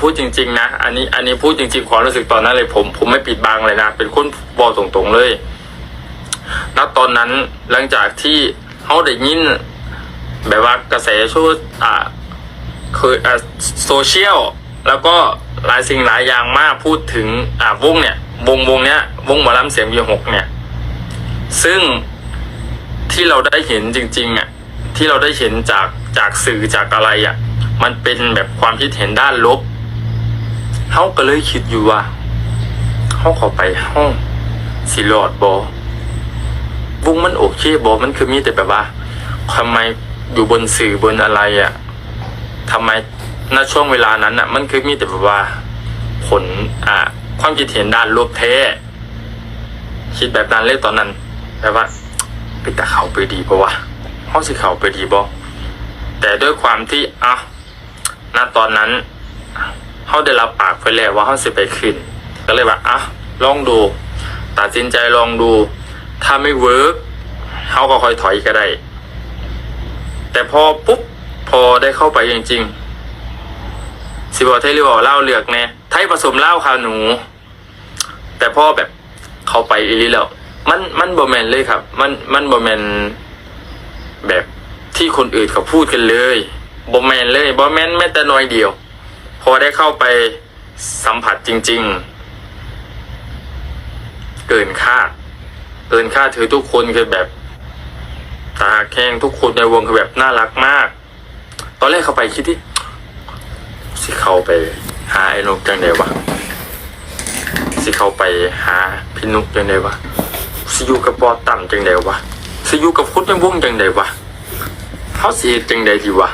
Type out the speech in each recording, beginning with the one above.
พูดจริง ๆ นะ อันนี้ อันนี้พูดจริง ๆ ความรู้สึกตอนนั้นเลย ผม ผมไม่ปิดบังเลยนะ เป็นคนบอกตรงๆเลยณตอนนั้นหลังจากที่เขาได้ยิน แบบว่ากระแสช่วอ่าคืออ่าโซเชียลแล้วก็หลายสิ่งหลายอย่างมากพูดถึงอ่าวงเนี่ยวงวงเนี้ยวงหมอลำเสียงวีหกเนี่ย ซึ่งที่เราได้เห็นจริง ๆอะที่เราได้เห็นจากจากสื่อจากอะไรอะมันเป็นแบบความคิดเห็นด้านลบ เขาก็เลยคิดอยู่ว่าเขาข้าไปห้องสิรอดบอวงมันโอเคบอมันคือมีแต่แบบว่าทำไมอยู่บนสื่อบนอะไรอะทำไมณช่วงเวลานั้นอะ มันคือมีแต่แบบว่า ผลอ่าความคิดเห็นด้านลบแท้คิดแบบนั้นเลยตอนนั้น แบบว่าไปแต่เขาไปดีปะวะห้องสิเขาไปดีบอแต่ด้วยความที่อะณตอนนั้น เขาได้รับปากไปแล้วว่าเขาสิไปขึ้น ก็เลยว่าอะลองดู ตัดสินใจลองดู ถ้าไม่เวิร์กเขาก็ค่อยถอยก็ได้ แต่พอปุ๊บพอได้เข้าไปจริง ๆ สิบอกไทยหรือบอกเล่าเหลือกแน่ไทยผสมเล้าค่ะหนู แต่พ่อแบบเข้าไปอีลีแล้ว มันมันบอแมนเลยครับ มันมันบอแมนแบบที่คนอื่นเขาพูดกันเลยบอแมนเลยบอแมนแม้แต่น้อยเดียว พอได้เข้าไปสัมผัสจริง ๆ เกินคาดเกินคาดถือทุกคนคือแบบตาแข้งทุกคนในวงคือแบบน่ารักมาก ตอนแรกเข้าไปคิดที่สิเข้าไปหาไอ้นกจังเดียววะสิเข้าไปหาพี่นุกจังไดวะสิอยู่กับบอต่ำจังไดวะสิอยู่กับคุณในวงจังไดวะเขาสิเฮ็ดจังไดดีวะ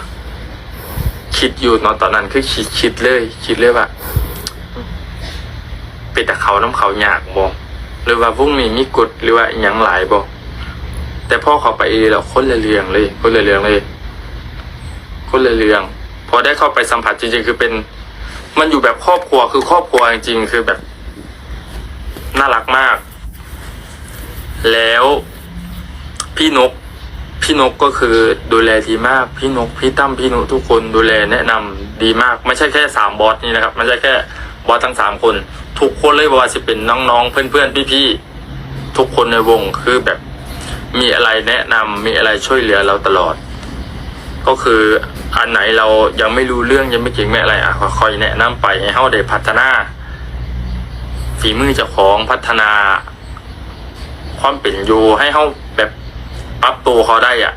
คิดอยู่เนาะตอนนั้นคือคิดคิดเลย คิดเลยว่าเป็นแต่เขาน้ำเขาอยากบ่หรือว่าพรุ่งนี้มีกฎหรือว่าอหยังหลายบ่แต่พ่อเขาไปเองแล้วคนละเรื่องเลย คนละเรื่องเลย คนละเรื่องพอได้เข้าไปสัมผัสจริงๆ คือเป็น มันอยู่แบบครอบครัวคือครอบครัวจริงๆคือแบบน่ารักมาก แล้วพี่นก พี่นกก็คือดูแลดีมากพี่นกพี่ตั้มพี่นุทุกคนดูแลแนะนำดีมาก ไม่ใช่แค่สามบอสนี่นะครับไม่ใช่แค่บอสทั้งสามคน ทุกคนเลยบอกว่าจะเป็นน้องๆ เพื่อนๆพี่ๆทุกคนในวงคือแบบมีอะไรแนะนำมีอะไรช่วยเหลือเราตลอด ก็คืออันไหนเรายังไม่รู้เรื่องยังไม่เก่งไม่อะไรอะคอยแนะนำไปให้เฮาได้พัฒนาฝีมือเจ้าของพัฒนา ความเป็นอยู่ให้เขา ปรับตัวเขาได้อะ